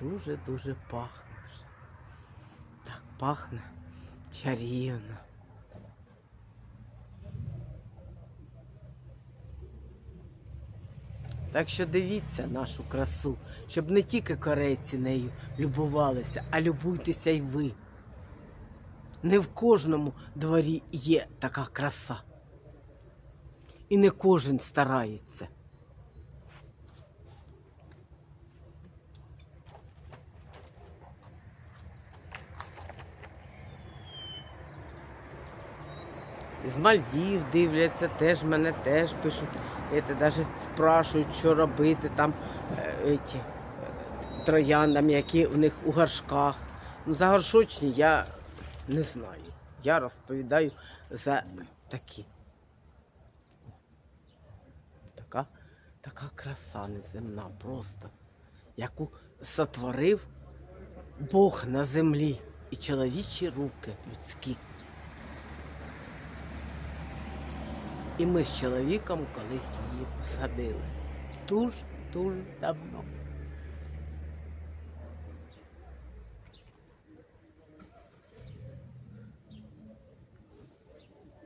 дуже-дуже пахне. вже. Так пахне чарівно. Так що дивіться нашу красу, щоб не тільки корейці нею любувалися, а любуйтеся й ви. Не в кожному дворі є така краса. І не кожен старається. З Мальдів дивляться, теж мене теж пишуть. Это даже спрашують, що робити там е, еті, е, трояндам, які в них у горшках. Ну, за горшочні я не знаю. Я розповідаю за такі. Така, така краса неземна просто, яку сотворив Бог на землі і чоловічі руки людські. І ми з чоловіком колись її посадили. Дуже, дуже давно.